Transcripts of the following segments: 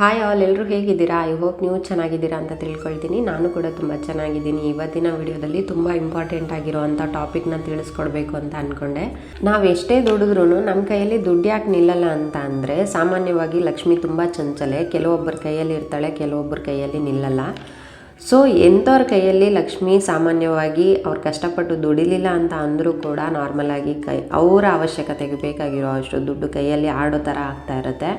Hi all ಎಲ್ಲರೂ ಹೇಗಿದ್ದೀರಾ? I hope ನೀವು ಚೆನ್ನಾಗಿದ್ದೀರಾ ಅಂತ ತಿಳ್ಕೊಳ್ತೀನಿ. ನಾನು ಕೂಡ ತುಂಬ ಚೆನ್ನಾಗಿದ್ದೀನಿ. ಇವತ್ತಿನ ವಿಡಿಯೋದಲ್ಲಿ ತುಂಬ ಇಂಪಾರ್ಟೆಂಟ್ ಆಗಿರುವಂಥ ಟಾಪಿಕ್ನ ತಿಳಿಸ್ಕೊಡ್ಬೇಕು ಅಂತ ಅಂದ್ಕೊಂಡೆ ನಾವು ಎಷ್ಟೇ ದುಡಿದ್ರೂ ನಮ್ಮ ಕೈಯಲ್ಲಿ ದುಡ್ಡು ಯಾಕೆ ನಿಲ್ಲಲ್ಲ ಅಂತ ಅಂದರೆ, ಸಾಮಾನ್ಯವಾಗಿ ಲಕ್ಷ್ಮಿ ತುಂಬ ಚಂಚಲೆ, ಕೆಲವೊಬ್ಬರ ಕೈಯಲ್ಲಿ ಇರ್ತಾಳೆ, ಕೆಲವೊಬ್ಬರ ಕೈಯಲ್ಲಿ ನಿಲ್ಲಲ್ಲ. ಸೊ ಎಂಥವ್ರ ಕೈಯಲ್ಲಿ ಲಕ್ಷ್ಮಿ ಸಾಮಾನ್ಯವಾಗಿ ಅವ್ರು ಕಷ್ಟಪಟ್ಟು ದುಡಿಲಿಲ್ಲ ಅಂತ ಅಂದರೂ ಕೂಡ ನಾರ್ಮಲಾಗಿ ಕೈ, ಅವರ ಅವಶ್ಯಕತೆಗೆ ಬೇಕಾಗಿರೋ ಅಷ್ಟು ದುಡ್ಡು ಕೈಯಲ್ಲಿ ಆಡೋ ಥರ ಆಗ್ತಾ ಇರುತ್ತೆ.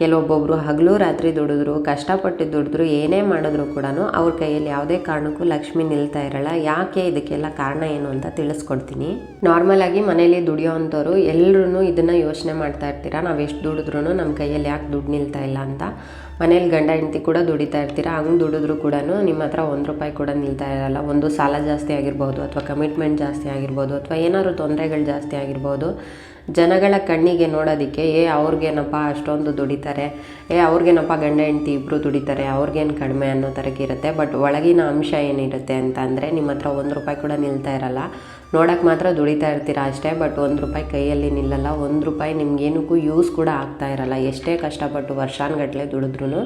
ಕೆಲವೊಬ್ಬೊಬ್ಬರು ಹಗಲು ರಾತ್ರಿ ದುಡಿದ್ರು, ಕಷ್ಟಪಟ್ಟು ದುಡಿದ್ರು, ಏನೇ ಮಾಡಿದ್ರು ಕೂಡ ಅವ್ರ ಕೈಯಲ್ಲಿ ಯಾವುದೇ ಕಾರಣಕ್ಕೂ ಲಕ್ಷ್ಮಿ ನಿಲ್ತಾ ಇರಲ್ಲ. ಯಾಕೆ ಇದಕ್ಕೆಲ್ಲ ಕಾರಣ ಏನು ಅಂತ ತಿಳಿಸ್ಕೊಡ್ತೀನಿ. ನಾರ್ಮಲಾಗಿ ಮನೇಲಿ ದುಡಿಯೋವಂಥವ್ರು ಎಲ್ಲರೂ ಇದನ್ನು ಯೋಚನೆ ಮಾಡ್ತಾ ಇರ್ತೀರಾ? ನಾವು ಎಷ್ಟು ದುಡಿದ್ರೂ ನಮ್ಮ ಕೈಯಲ್ಲಿ ಯಾಕೆ ದುಡ್ಡು ನಿಲ್ತಾ ಇಲ್ಲ ಅಂತ. ಮನೇಲಿ ಗಂಡ ಹೆಂಡತಿ ಕೂಡ ದುಡಿತಾ ಇರ್ತೀರಾ? ಹಂಗೆ ದುಡಿದ್ರು ಕೂಡ ನಿಮ್ಮ ಹತ್ರ ಒಂದು ರೂಪಾಯಿ ಕೂಡ ನಿಲ್ತಾ ಇರಲ್ಲ. ಒಂದು ಸಾಲ ಜಾಸ್ತಿ ಆಗಿರ್ಬೋದು ಅಥವಾ ಕಮಿಟ್ಮೆಂಟ್ ಜಾಸ್ತಿ ಆಗಿರ್ಬೋದು ಅಥವಾ ಏನಾದ್ರು ತೊಂದರೆಗಳು ಜಾಸ್ತಿ ಆಗಿರ್ಬೋದು. ಜನಗಳ ಕಣ್ಣಿಗೆ ನೋಡೋದಕ್ಕೆ, ಏ, ಅವ್ರಿಗೇನಪ್ಪ ಅಷ್ಟೊಂದು ದುಡಿತಾರೆ, ಏ, ಅವ್ರಿಗೇನಪ್ಪ ಗಂಡ, ಹೆಂಡತಿ ಇಬ್ಬರು ದುಡಿತಾರೆ, ಅವ್ರಿಗೇನು ಕಡಿಮೆ ಅನ್ನೋ ಇರುತ್ತೆ. ಬಟ್ ಒಳಗಿನ ಅಂಶ ಏನಿರುತ್ತೆ ಅಂತ ಅಂದರೆ, ನಿಮ್ಮ ಹತ್ರ ಒಂದು ರೂಪಾಯಿ ಕೂಡ ನಿಲ್ತಾ ಇರಲ್ಲ. ನೋಡೋಕ್ಕೆ ಮಾತ್ರ ದುಡಿತಾ ಇರ್ತೀರ ಅಷ್ಟೇ, ಬಟ್ ಒಂದು ರೂಪಾಯಿ ಕೈಯಲ್ಲಿ ನಿಲ್ಲಲ್ಲ. ಒಂದು ರೂಪಾಯಿ ನಿಮ್ಗೇನಕ್ಕೂ ಯೂಸ್ ಕೂಡ ಆಗ್ತಾ ಇರಲ್ಲ. ಎಷ್ಟೇ ಕಷ್ಟಪಟ್ಟು ವರ್ಷಾನುಗಟ್ಟಲೆ ದುಡಿದ್ರೂ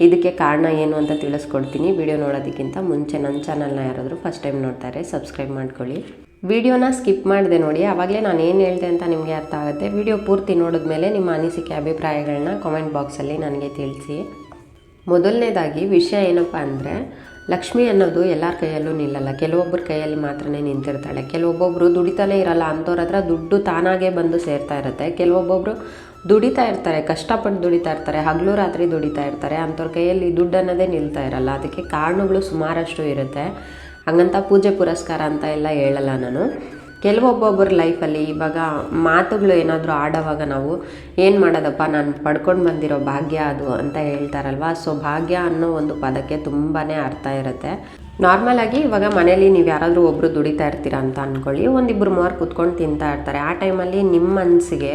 ಇದಕ್ಕೆ ಕಾರಣ ಏನು ಅಂತ ತಿಳಿಸ್ಕೊಡ್ತೀನಿ. ವಿಡಿಯೋ ನೋಡೋದಕ್ಕಿಂತ ಮುಂಚೆ ನನ್ನ ಚಾನಲ್ನ ಯಾರಾದರೂ ಫಸ್ಟ್ ಟೈಮ್ ನೋಡ್ತಾರೆ ಸಬ್ಸ್ಕ್ರೈಬ್ ಮಾಡ್ಕೊಳ್ಳಿ. ವಿಡಿಯೋನ ಸ್ಕಿಪ್ ಮಾಡಿದೆ ನೋಡಿ ಆವಾಗಲೇ ನಾನು ಏನು ಹೇಳಿದೆ ಅಂತ ನಿಮಗೆ ಅರ್ಥ ಆಗುತ್ತೆ. ವಿಡಿಯೋ ಪೂರ್ತಿ ನೋಡಿದ್ಮೇಲೆ ನಿಮ್ಮ ಅನಿಸಿಕೆ ಅಭಿಪ್ರಾಯಗಳನ್ನ ಕಾಮೆಂಟ್ ಬಾಕ್ಸಲ್ಲಿ ನನಗೆ ತಿಳಿಸಿ. ಮೊದಲನೇದಾಗಿ ವಿಷಯ ಏನಪ್ಪ ಅಂದರೆ, ಲಕ್ಷ್ಮಿ ಅನ್ನೋದು ಎಲ್ಲರ ಕೈಯಲ್ಲೂ ನಿಲ್ಲಲ್ಲ. ಕೆಲವೊಬ್ಬರ ಕೈಯಲ್ಲಿ ಮಾತ್ರನೇ ನಿಂತಿರ್ತಾಳೆ. ಕೆಲವೊಬ್ಬೊಬ್ಬರು ದುಡಿತಾನೆ ಇರಲ್ಲ. ಅಂಥವ್ರ ಹತ್ರ ದುಡ್ಡು ತಾನಾಗೇ ಬಂದು ಸೇರ್ತಾ ಇರುತ್ತೆ. ಕೆಲವೊಬ್ಬೊಬ್ಬರು ದುಡಿತಾ ಇರ್ತಾರೆ, ಕಷ್ಟಪಟ್ಟು ದುಡಿತಾ ಇರ್ತಾರೆ, ಹಗಲು ರಾತ್ರಿ ದುಡಿತಾ ಇರ್ತಾರೆ. ಅಂಥವ್ರ ಕೈಯಲ್ಲಿ ದುಡ್ಡು ಅನ್ನೋದೇ ನಿಲ್ತಾ ಇರಲ್ಲ. ಅದಕ್ಕೆ ಕಾರಣಗಳು ಸುಮಾರಷ್ಟು ಇರುತ್ತೆ. ಹಂಗಂತ ಪೂಜೆ ಪುರಸ್ಕಾರ ಅಂತ ಎಲ್ಲ ಹೇಳಲ್ಲ ನಾನು. ಕೆಲವೊಬ್ಬೊಬ್ಬರ ಲೈಫಲ್ಲಿ ಇವಾಗ ಮಾತುಗಳು ಏನಾದರೂ ಆಡೋವಾಗ ನಾವು ಏನು ಮಾಡೋದಪ್ಪ, ನಾನು ಪಡ್ಕೊಂಡು ಬಂದಿರೋ ಭಾಗ್ಯ ಅದು ಅಂತ ಹೇಳ್ತಾರಲ್ವ? ಸೊ ಭಾಗ್ಯ ಅನ್ನೋ ಒಂದು ಪದಕ್ಕೆ ತುಂಬಾ ಅರ್ಥ ಇರುತ್ತೆ. ನಾರ್ಮಲಾಗಿ ಇವಾಗ ಮನೇಲಿ ನೀವು ಯಾರಾದರೂ ಒಬ್ಬರು ದುಡಿತಾ ಇರ್ತೀರ ಅಂತ ಅಂದ್ಕೊಳ್ಳಿ ಒಂದಿಬ್ಬರು ಮೂವರು ಕುತ್ಕೊಂಡು ತಿಂತಾ ಇರ್ತಾರೆ. ಆ ಟೈಮಲ್ಲಿ ನಿಮ್ಮ ಮನಸ್ಸಿಗೆ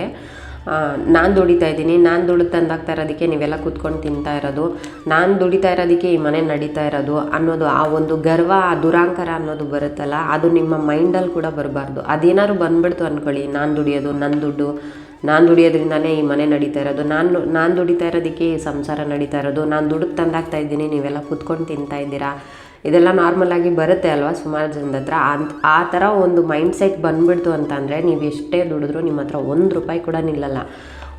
ನಾನು ದುಡಿತಾ ಇದ್ದೀನಿ, ನಾನು ದುಡ್ಡು ತಂದಾಗ್ತಾ ಇರೋದಕ್ಕೆ ನೀವೆಲ್ಲ ಕೂತ್ಕೊಂಡು ತಿಂತಾ ಇರೋದು, ನಾನು ದುಡಿತಾ ಇರೋದಕ್ಕೆ ಈ ಮನೆ ನಡೀತಾ ಇರೋದು ಅನ್ನೋದು ಆ ಒಂದು ಗರ್ವ, ಆ ದುರಾಂಕಾರ ಅನ್ನೋದು ಬರುತ್ತಲ್ಲ, ಅದು ನಿಮ್ಮ ಮೈಂಡಲ್ಲಿ ಕೂಡ ಬರಬಾರ್ದು. ಅದೇನಾದ್ರು ಬಂದ್ಬಿಡ್ತು ಅಂದ್ಕೊಳ್ಳಿ ನಾನು ದುಡಿಯೋದು ನನ್ನ ದುಡ್ಡು, ನಾನು ದುಡಿಯೋದ್ರಿಂದನೇ ಈ ಮನೆ ನಡೀತಾ ಇರೋದು, ನಾನು ನಾನು ದುಡಿತಾ ಇರೋದಕ್ಕೆ ಈ ಸಂಸಾರ ನಡೀತಾ ಇರೋದು, ನಾನು ದುಡ್ಡು ತಂದಾಗ್ತಾ ಇದ್ದೀನಿ, ನೀವೆಲ್ಲ ಕೂತ್ಕೊಂಡು ತಿಂತಾ ಇದ್ದೀರಾ? ಇದೆಲ್ಲ ನಾರ್ಮಲಾಗಿ ಬರುತ್ತೆ ಅಲ್ವಾ ಸುಮಾರು ಜನದ ಹತ್ರ. ಆ ಥರ ಒಂದು ಮೈಂಡ್ ಸೆಟ್ ಬಂದ್ಬಿಡ್ತು ಅಂತಂದರೆ ನೀವು ಎಷ್ಟೇ ದುಡಿದ್ರೂ ನಿಮ್ಮ ಹತ್ರ ಒಂದು ರೂಪಾಯಿ ಕೂಡ ನಿಲ್ಲಲ್ಲ.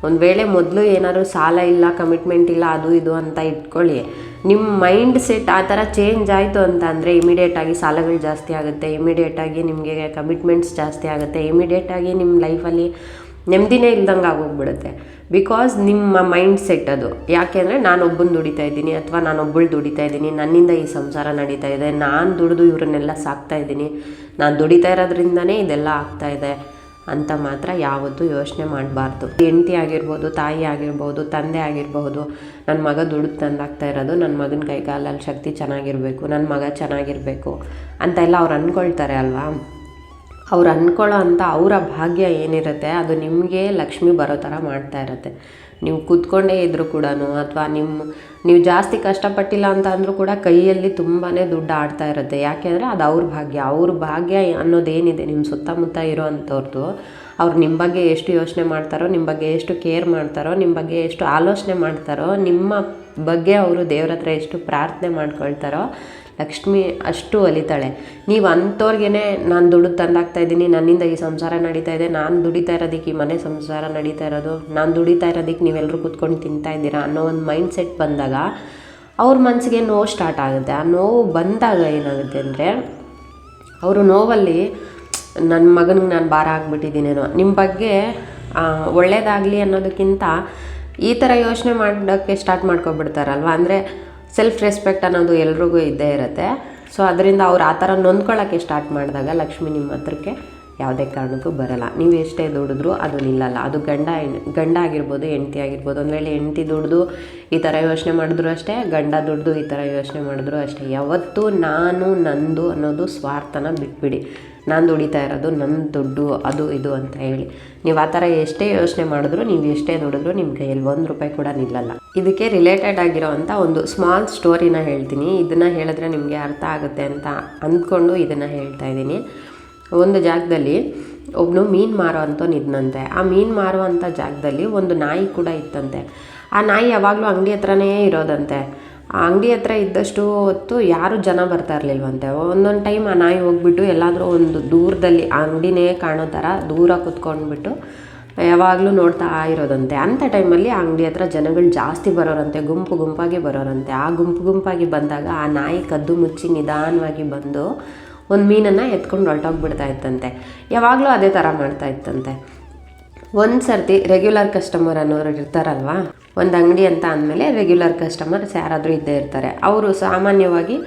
ಒಂದು ವೇಳೆ ಮೊದಲು ಏನಾದರೂ ಸಾಲ ಇಲ್ಲ ಕಮಿಟ್ಮೆಂಟ್ ಇಲ್ಲ, ಅದು ಇದು ಅಂತ ಇಟ್ಕೊಳ್ಳಿ. ನಿಮ್ಮ ಮೈಂಡ್ ಸೆಟ್ ಆ ಥರ ಚೇಂಜ್ ಆಯಿತು ಅಂತ ಅಂದರೆ ಇಮಿಡಿಯೇಟಾಗಿ ಸಾಲಗಳು ಜಾಸ್ತಿ ಆಗುತ್ತೆ ಇಮಿಡಿಯೇಟಾಗಿ ನಿಮಗೆ ಕಮಿಟ್ಮೆಂಟ್ಸ್ ಜಾಸ್ತಿ ಆಗುತ್ತೆ ಇಮಿಡಿಯೇಟಾಗಿ ನಿಮ್ಮ ಲೈಫಲ್ಲಿ ನೆಮ್ಮದಿನೇ ಇಲ್ದಂಗೆ ಆಗೋಗ್ಬಿಡುತ್ತೆ ಬಿಕಾಸ್ ನಿಮ್ಮ ಮೈಂಡ್ ಸೆಟ್ ಅದು. ಯಾಕೆ ಅಂದರೆ ನಾನೊಬ್ಬನ ದುಡಿತಾ ಇದ್ದೀನಿ ಅಥವಾ ನಾನೊಬ್ಬಳು ದುಡಿತಾ ಇದ್ದೀನಿ, ನನ್ನಿಂದ ಈ ಸಂಸಾರ ನಡೀತಾ ಇದೆ, ನಾನು ದುಡಿದು ಇವರನ್ನೆಲ್ಲ ಸಾಕ್ತಾ ಇದ್ದೀನಿ, ನಾನು ದುಡಿತಾ ಇರೋದ್ರಿಂದನೇ ಇದೆಲ್ಲ ಆಗ್ತಾ ಇದೆ ಅಂತ ಮಾತ್ರ ಯಾವತ್ತೂ ಯೋಚನೆ ಮಾಡಬಾರ್ದು. ಹೆಂಡತಿ ಆಗಿರ್ಬೋದು, ತಾಯಿ ಆಗಿರ್ಬೋದು, ತಂದೆ ಆಗಿರ್ಬೋದು ನನ್ನ ಮಗ ದುಡ್ಡು ತಂದಾಗ್ತಾ ಇರೋದು ನನ್ನ ಮಗನ ಕೈಗಾಲಲ್ಲಿ ಶಕ್ತಿ ಚೆನ್ನಾಗಿರಬೇಕು ನನ್ನ ಮಗ ಚೆನ್ನಾಗಿರಬೇಕು ಅಂತೆಲ್ಲ ಅವ್ರು ಅಂದ್ಕೊಳ್ತಾರೆ ಅಲ್ವಾ? ಅವ್ರು ಅಂದ್ಕೊಳ್ಳೋ ಅಂಥ ಅವರ ಭಾಗ್ಯ ಏನಿರುತ್ತೆ, ಅದು ನಿಮಗೆ ಲಕ್ಷ್ಮಿ ಬರೋ ಥರ ಮಾಡ್ತಾ ಇರುತ್ತೆ. ನೀವು ಕೂತ್ಕೊಂಡೇ ಇದ್ದರೂ ಕೂಡ ಅಥವಾ ನಿಮ್ಮ ನೀವು ಜಾಸ್ತಿ ಕಷ್ಟಪಟ್ಟಿಲ್ಲ ಅಂತ ಅಂದರೂ ಕೂಡ ಕೈಯಲ್ಲಿ ತುಂಬಾ ದುಡ್ಡು ಆಡ್ತಾ ಇರುತ್ತೆ. ಯಾಕೆಂದರೆ ಅದು ಅವ್ರ ಭಾಗ್ಯ. ಅವ್ರ ಭಾಗ್ಯ ಅನ್ನೋದೇನಿದೆ? ನಿಮ್ಮ ಸುತ್ತಮುತ್ತ ಇರೋ ಅಂಥವ್ರದ್ದು ಅವ್ರು ನಿಮ್ಮ ಬಗ್ಗೆ ಎಷ್ಟು ಯೋಚನೆ ಮಾಡ್ತಾರೋ ನಿಮ್ಮ ಬಗ್ಗೆ ಎಷ್ಟು ಕೇರ್ ಮಾಡ್ತಾರೋ ನಿಮ್ಮ ಬಗ್ಗೆ ಎಷ್ಟು ಆಲೋಚನೆ ಮಾಡ್ತಾರೋ, ನಿಮ್ಮ ಬಗ್ಗೆ ಅವರು ದೇವ್ರ ಹತ್ರ ಎಷ್ಟು ಪ್ರಾರ್ಥನೆ ಮಾಡ್ಕೊಳ್ತಾರೋ ಲಕ್ಷ್ಮಿ ಅಷ್ಟು ಒಲಿತಾಳೆ ನೀವು ಅಂಥವ್ರಿಗೇ ನಾನು ದುಡ್ಡು ತಂದಾಗ್ತಾ ಇದ್ದೀನಿ, ನನ್ನಿಂದ ಈ ಸಂಸಾರ ನಡೀತಾ ಇದೆ, ನಾನು ದುಡಿತಾ ಇರೋದಕ್ಕೆ ಈ ಮನೆ ಸಂಸಾರ ನಡೀತಾ ಇರೋದು, ನಾನು ದುಡಿತಾ ಇರೋದಕ್ಕೆ ನೀವೆಲ್ಲರೂ ಕೂತ್ಕೊಂಡು ತಿಂತಾ ಇದ್ದೀರಾ ಅನ್ನೋ ಒಂದು ಮೈಂಡ್ ಸೆಟ್ ಬಂದಾಗ ಅವ್ರ ಮನಸ್ಸಿಗೆ ನೋವು ಸ್ಟಾರ್ಟ್ ಆಗುತ್ತೆ. ಆ ನೋವು ಬಂದಾಗ ಏನಾಗುತ್ತೆ ಅಂದರೆ, ಅವರು ನೋವಲ್ಲಿ ನನ್ನ ಮಗನಿಗೆ ನಾನು ಭಾರ ಆಗಿಬಿಟ್ಟಿದ್ದೀನೇನೋ ನಿಮ್ಮ ಬಗ್ಗೆ ಒಳ್ಳೇದಾಗಲಿ ಅನ್ನೋದಕ್ಕಿಂತ ಈ ಥರ ಯೋಚನೆ ಮಾಡೋಕ್ಕೆ ಸ್ಟಾರ್ಟ್ ಮಾಡ್ಕೊಬಿಡ್ತಾರಲ್ವ? ಅಂದರೆ ಸೆಲ್ಫ್ ರೆಸ್ಪೆಕ್ಟ್ ಅನ್ನೋದು ಎಲ್ರಿಗೂ ಇದ್ದೇ ಇರುತ್ತೆ. ಸೊ ಅದರಿಂದ ಅವ್ರು ಆ ಥರ ನೊಂದ್ಕೊಳ್ಳೋಕ್ಕೆ ಸ್ಟಾರ್ಟ್ ಮಾಡಿದಾಗ ಲಕ್ಷ್ಮಿ ನಿಮ್ಮ ಹತ್ರಕ್ಕೆ ಯಾವುದೇ ಕಾರಣಕ್ಕೂ ಬರಲ್ಲ. ನೀವು ಎಷ್ಟೇ ದುಡಿದ್ರೂ ಅದು ನಿಲ್ಲಲ್ಲ. ಅದು ಗಂಡ ಗಂಡ ಆಗಿರ್ಬೋದು, ಹೆಂಡ್ತಿ ಆಗಿರ್ಬೋದು, ಒಂದು ವೇಳೆ ಹೆಂಡ್ತಿ ದುಡ್ದು ಈ ಥರ ಯೋಚನೆ ಮಾಡಿದ್ರು ಅಷ್ಟೇ, ಗಂಡ ದುಡ್ದು ಈ ಥರ ಯೋಚನೆ ಮಾಡಿದ್ರು ಅಷ್ಟೇ. ಯಾವತ್ತೂ ನಾನು ನಂದು ಅನ್ನೋದು ಸ್ವಾರ್ಥನ ಬಿಟ್ಬಿಡಿ. ನಾನು ದುಡಿತಾ ಇರೋದು ನನ್ನ ದುಡ್ಡು, ಅದು ಇದು ಅಂತ ಹೇಳಿ. ನೀವು ಆ ಥರ ಎಷ್ಟೇ ಯೋಚನೆ ಮಾಡಿದ್ರು, ನೀವು ಎಷ್ಟೇ ದುಡಿದ್ರು ನಿಮ್ಮ ಕೈಯಲ್ಲಿ ಒಂದು ರೂಪಾಯಿ ಕೂಡ ನಿಲ್ಲಲ್ಲ. ಇದಕ್ಕೆ ರಿಲೇಟೆಡ್ ಆಗಿರೋವಂಥ ಒಂದು ಸ್ಮಾಲ್ ಸ್ಟೋರಿನ ಹೇಳ್ತೀನಿ. ಇದನ್ನು ಹೇಳಿದ್ರೆ ನಿಮಗೆ ಅರ್ಥ ಆಗುತ್ತೆ ಅಂತ ಅಂದ್ಕೊಂಡು ಇದನ್ನು ಹೇಳ್ತಾ ಇದ್ದೀನಿ. ಒಂದು ಜಾಗದಲ್ಲಿ ಒಬ್ಬನು ಮೀನು ಮಾರೋ ಆ ಮೀನು ಮಾರುವಂಥ ಜಾಗದಲ್ಲಿ ಒಂದು ನಾಯಿ ಕೂಡ ಇತ್ತಂತೆ. ಆ ನಾಯಿ ಯಾವಾಗಲೂ ಅಂಗಡಿ ಹತ್ರನೇ ಇರೋದಂತೆ. ಆ ಅಂಗಡಿ ಹತ್ರ ಇದ್ದಷ್ಟು ಹೊತ್ತು ಯಾರೂ ಜನ ಬರ್ತಾ ಇರಲಿಲ್ವಂತೆ. ಒಂದೊಂದು ಟೈಮ್ ಆ ನಾಯಿ ಹೋಗ್ಬಿಟ್ಟು ಎಲ್ಲಾದರೂ ಒಂದು ದೂರದಲ್ಲಿ ಆ ಅಂಗಡಿನೇ ಕಾಣೋ ಥರ ದೂರ ಕುತ್ಕೊಂಡ್ಬಿಟ್ಟು ಯಾವಾಗಲೂ ನೋಡ್ತಾ ಇರೋದಂತೆ. ಅಂಥ ಟೈಮಲ್ಲಿ ಆ ಅಂಗಡಿ ಹತ್ರ ಜನಗಳು ಜಾಸ್ತಿ ಬರೋರಂತೆ, ಗುಂಪು ಗುಂಪಾಗಿ ಬರೋರಂತೆ. ಆ ಗುಂಪು ಗುಂಪಾಗಿ ಬಂದಾಗ ಆ ನಾಯಿ ಕದ್ದು ಮುಚ್ಚಿ ನಿಧಾನವಾಗಿ ಬಂದು ಒಂದು ಮೀನನ್ನು ಎತ್ಕೊಂಡು ಹೊರಟೋಗ್ಬಿಡ್ತಾ ಇತ್ತಂತೆ. ಯಾವಾಗಲೂ ಅದೇ ಥರ ಮಾಡ್ತಾ ಇತ್ತಂತೆ. ಒಂದು ಸರ್ತಿ ರೆಗ್ಯುಲರ್ ಕಸ್ಟಮರ್ ಅನ್ನೋರು ಇರ್ತಾರಲ್ವ? ಒಂದು ಅಂಗಡಿ ಅಂತ ಅಂದಮೇಲೆ ರೆಗ್ಯುಲರ್ ಕಸ್ಟಮರ್ಸ್ ಯಾರಾದರೂ ಇದ್ದೇ ಇರ್ತಾರೆ. ಅವರು ಸಾಮಾನ್ಯವಾಗಿ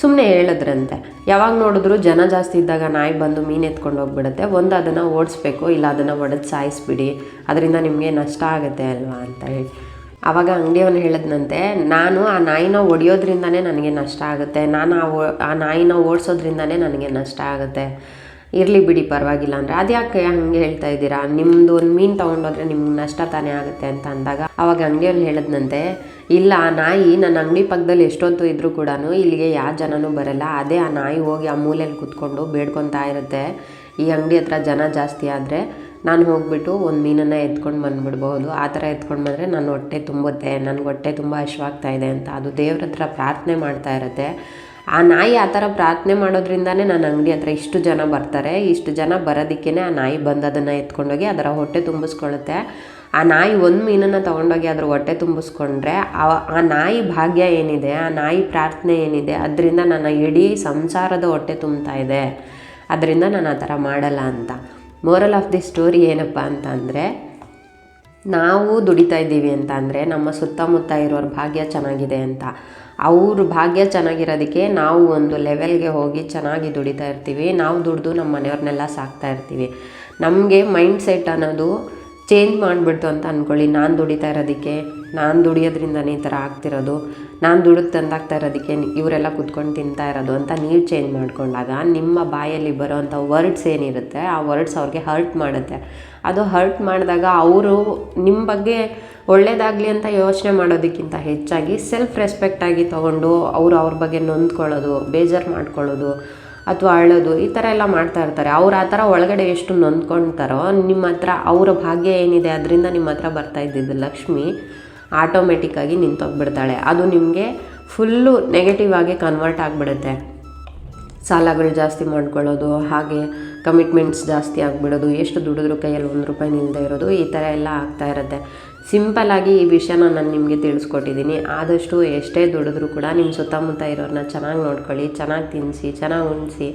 ಸುಮ್ಮನೆ ಹೇಳಿದ್ರಂತೆ. ಯಾವಾಗ ನೋಡಿದ್ರು ಜನ ಜಾಸ್ತಿ ಇದ್ದಾಗ ನಾಯಿ ಬಂದು ಮೀನು ಎತ್ಕೊಂಡು ಹೋಗ್ಬಿಡುತ್ತೆ. ಒಂದು ಅದನ್ನು ಓಡಿಸ್ಬೇಕು, ಇಲ್ಲ ಅದನ್ನು ಒಡೆದು ಸಾಯಿಸ್ಬಿಡಿ, ಅದರಿಂದ ನಿಮಗೆ ನಷ್ಟ ಆಗುತ್ತೆ ಅಲ್ವಾ ಅಂತ ಹೇಳಿ. ಆವಾಗ ಅಂಗಡಿಯವನು ಹೇಳಿದ್ನಂತೆ, ನಾನು ಆ ನಾಯಿನ ಒಡೆಯೋದ್ರಿಂದನೇ ನನಗೆ ನಷ್ಟ ಆಗುತ್ತೆ. ನಾನು ಆ ಓ- ಆ ನಾಯಿನ ಓಡಿಸೋದ್ರಿಂದನೇ ನನಗೆ ನಷ್ಟ ಆಗುತ್ತೆ. ಇರಲಿ ಬಿಡಿ, ಪರವಾಗಿಲ್ಲ. ಅಂದರೆ, ಅದ್ಯಾಕೆ ಹಂಗೆ ಹೇಳ್ತಾ ಇದ್ದೀರಾ? ನಿಮ್ಮದು ಒಂದು ಮೀನು ತೊಗೊಂಡೋದ್ರೆ ನಿಮ್ಗೆ ನಷ್ಟ ತಾನೇ ಆಗುತ್ತೆ. ಅಂತ ಅಂದಾಗ ಆವಾಗ ಅಂಗಡಿಯವ್ನು ಹೇಳಿದ್ನಂತೆ, ಇಲ್ಲ, ಆ ನಾಯಿ ನನ್ನ ಅಂಗಡಿ ಪಕ್ಕದಲ್ಲಿ ಎಷ್ಟೊತ್ತು ಇದ್ದರೂ ಕೂಡ ಇಲ್ಲಿಗೆ ಯಾವ ಜನನೂ ಬರಲ್ಲ. ಅದೇ ಆ ನಾಯಿ ಹೋಗಿ ಆ ಮೂಲೆಯಲ್ಲಿ ಕೂತ್ಕೊಂಡು ಬೇಡ್ಕೊತಾ ಇರುತ್ತೆ. ಈ ಅಂಗಡಿ ಹತ್ರ ಜನ ಜಾಸ್ತಿ ಆದರೆ ನಾನು ಹೋಗ್ಬಿಟ್ಟು ಒಂದು ಮೀನನ್ನು ಎತ್ಕೊಂಡು ಬಂದ್ಬಿಡ್ಬೋದು ಆ ಥರ ಎತ್ಕೊಂಡು ಬಂದರೆ ನನ್ನ ಹೊಟ್ಟೆ ತುಂಬುತ್ತೆ, ನನಗೆ ಹೊಟ್ಟೆ ತುಂಬ ಹಶ್ವಾಗ್ತಾ ಇದೆ ಅಂತ. ಅದು ದೇವ್ರ ಹತ್ರ ಪ್ರಾರ್ಥನೆ ಮಾಡ್ತಾ ಇರುತ್ತೆ. ಆ ನಾಯಿ ಆ ಥರ ಪ್ರಾರ್ಥನೆ ಮಾಡೋದ್ರಿಂದನೇ ನನ್ನ ಅಂಗಡಿ ಹತ್ರ ಇಷ್ಟು ಜನ ಬರ್ತಾರೆ. ಇಷ್ಟು ಜನ ಬರೋದಕ್ಕೇ ಆ ನಾಯಿ ಬಂದು ಅದನ್ನು ಎತ್ಕೊಂಡೋಗಿ ಅದರ ಹೊಟ್ಟೆ ತುಂಬಿಸ್ಕೊಳ್ಳುತ್ತೆ. ಆ ನಾಯಿ ಒಂದು ಮೀನನ್ನು ತೊಗೊಂಡೋಗಿ ಅದ್ರ ಹೊಟ್ಟೆ ತುಂಬಿಸ್ಕೊಂಡ್ರೆ ಆ ಆ ನಾಯಿ ಭಾಗ್ಯ ಏನಿದೆ, ಆ ನಾಯಿ ಪ್ರಾರ್ಥನೆ ಏನಿದೆ, ಅದರಿಂದ ನನ್ನ ಇಡೀ ಸಂಸಾರದ ಹೊಟ್ಟೆ ತುಂಬ್ತಾ ಇದೆ. ಅದರಿಂದ ನಾನು ಆ ಥರ ಮಾಡಲ್ಲ ಅಂತ. ಮೋರಲ್ ಆಫ್ ದಿ ಸ್ಟೋರಿ ಏನಪ್ಪ ಅಂತ ಅಂದರೆ ನಾವು ದುಡಿತಾ ಇದ್ದೀವಿ ಅಂತ ಅಂದರೆ, ನಮ್ಮ ಸುತ್ತಮುತ್ತ ಇರೋರ ಭಾಗ್ಯ ಚೆನ್ನಾಗಿದೆ ಅಂತ. ಅವ್ರ ಭಾಗ್ಯ ಚೆನ್ನಾಗಿರೋದಕ್ಕೆ ನಾವು ಒಂದು ಲೆವೆಲ್ಗೆ ಹೋಗಿ ಚೆನ್ನಾಗಿ ದುಡಿತಾ ಇರ್ತೀವಿ. ನಾವು ದುಡ್ದು ನಮ್ಮ ಮನೆಯವ್ರನ್ನೆಲ್ಲ ಸಾಕ್ತಾ ಇರ್ತೀವಿ. ನಮಗೆ ಮೈಂಡ್ ಸೆಟ್ ಅನ್ನೋದು ಚೇಂಜ್ ಮಾಡಿಬಿಡ್ತು ಅಂತ ಅಂದ್ಕೊಳ್ಳಿ ನಾನು ದುಡಿತಾ ಇರೋದಕ್ಕೆ, ನಾನು ದುಡಿಯೋದ್ರಿಂದನೇ ಈ ಥರ ಆಗ್ತಿರೋದು. ನಾನು ದುಡಿದು ತಂದಾಗ್ತಾ ಇರೋದಕ್ಕೆ ಇವರೆಲ್ಲ ಕುತ್ಕೊಂಡು ತಿಂತಾ ಇರೋದು ಅಂತ ನೀವು ಚೇಂಜ್ ಮಾಡಿಕೊಂಡಾಗ ನಿಮ್ಮ ಬಾಯಲ್ಲಿ ಬರೋವಂಥ ವರ್ಡ್ಸ್ ಏನಿರುತ್ತೆ, ಆ ವರ್ಡ್ಸ್ ಅವ್ರಿಗೆ ಹರ್ಟ್ ಮಾಡುತ್ತೆ. ಅದು ಹರ್ಟ್ ಮಾಡಿದಾಗ ಅವರು ನಿಮ್ಮ ಬಗ್ಗೆ ಒಳ್ಳೇದಾಗಲಿ ಅಂತ ಯೋಚನೆ ಮಾಡೋದಕ್ಕಿಂತ ಹೆಚ್ಚಾಗಿ ಸೆಲ್ಫ್ ರೆಸ್ಪೆಕ್ಟಾಗಿ ತೊಗೊಂಡು ಅವರು ಅವ್ರ ಬಗ್ಗೆ ನೊಂದ್ಕೊಳ್ಳೋದು, ಬೇಜಾರು ಮಾಡ್ಕೊಳ್ಳೋದು, ಅಥವಾ ಅಳೋದು, ಈ ಥರ ಎಲ್ಲ ಮಾಡ್ತಾ ಇರ್ತಾರೆ. ಅವ್ರು ಆ ಥರ ಒಳಗಡೆ ಎಷ್ಟು ನೊಂದ್ಕೊಳ್ತಾರೋ ನಿಮ್ಮ ಹತ್ರ ಅವರ ಭಾಗ್ಯ ಏನಿದೆ, ಅದರಿಂದ ನಿಮ್ಮ ಹತ್ರ ಬರ್ತಾ ಇದ್ದಿದ್ದು ಲಕ್ಷ್ಮಿ. ಆಟೋಮೆಟಿಕ್ಕಾಗಿ ನಿಂತೋಗ್ಬಿಡ್ತಾಳೆ. ಅದು ನಿಮಗೆ ಫುಲ್ಲು ನೆಗೆಟಿವ್ ಆಗಿ ಕನ್ವರ್ಟ್ ಆಗಿಬಿಡುತ್ತೆ. ಸಾಲಗಳು ಜಾಸ್ತಿ ಮಾಡ್ಕೊಳ್ಳೋದು, ಹಾಗೆ ಕಮಿಟ್ಮೆಂಟ್ಸ್ ಜಾಸ್ತಿ ಆಗಿಬಿಡೋದು, ಎಷ್ಟು ದುಡಿದ್ರು ಕೈಯಲ್ಲಿ ಒಂದು ರೂಪಾಯಿ ನಿಲ್ಲದೆ ಇರೋದು, ಈ ಥರ ಎಲ್ಲ ಆಗ್ತಾ ಇರುತ್ತೆ. ಸಿಂಪಲ್ಲಾಗಿ ಈ ವಿಷಯನ ನಾನು ನಿಮಗೆ ತಿಳಿಸ್ಕೊಟ್ಟಿದ್ದೀನಿ ಆದಷ್ಟು ಎಷ್ಟೇ ದುಡಿದ್ರು ಕೂಡ ನಿಮ್ಮ ಸುತ್ತಮುತ್ತ ಇರೋರನ್ನ ಚೆನ್ನಾಗಿ ನೋಡ್ಕೊಳ್ಳಿ, ಚೆನ್ನಾಗಿ ತಿನ್ನಿಸಿ ಚೆನ್ನಾಗಿ ಉಣಿಸಿ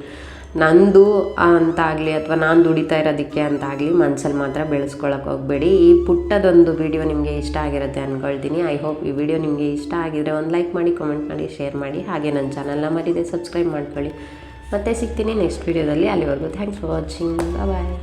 ನಂದು ಅಂತಾಗಲಿ ಅಥವಾ ನಾನು ದುಡಿತಾ ಇರೋದಕ್ಕೆ ಅಂತಾಗಲಿ ಮನಸ್ಸಲ್ಲಿ ಮಾತ್ರ ಬೆಳೆಸ್ಕೊಳಕ್ಕೆ ಹೋಗಬೇಡಿ. ಈ ಪುಟ್ಟದೊಂದು ವಿಡಿಯೋ ನಿಮಗೆ ಇಷ್ಟ ಆಗಿರುತ್ತೆ ಅಂದ್ಕೊಳ್ತೀನಿ ಐ ಹೋಪ್ ಈ ವಿಡಿಯೋ ನಿಮಗೆ ಇಷ್ಟ ಆಗಿದ್ರೆ ಒಂದು ಲೈಕ್ ಮಾಡಿ ಕಮೆಂಟ್ ಮಾಡಿ ಶೇರ್ ಮಾಡಿ. ಹಾಗೆ ನನ್ನ ಚಾನಲ್ನ ಮರಿದೆ ಸಬ್ಸ್ಕ್ರೈಬ್ ಮಾಡ್ಕೊಳ್ಳಿ. ಮತ್ತೆ ಸಿಗ್ತೀನಿ ನೆಕ್ಸ್ಟ್ ವಿಡಿಯೋದಲ್ಲಿ ಅಲ್ಲಿವರೆಗೂ ಥ್ಯಾಂಕ್ಸ್ ಫಾರ್ ವಾಚಿಂಗ್ ಬಾಯ್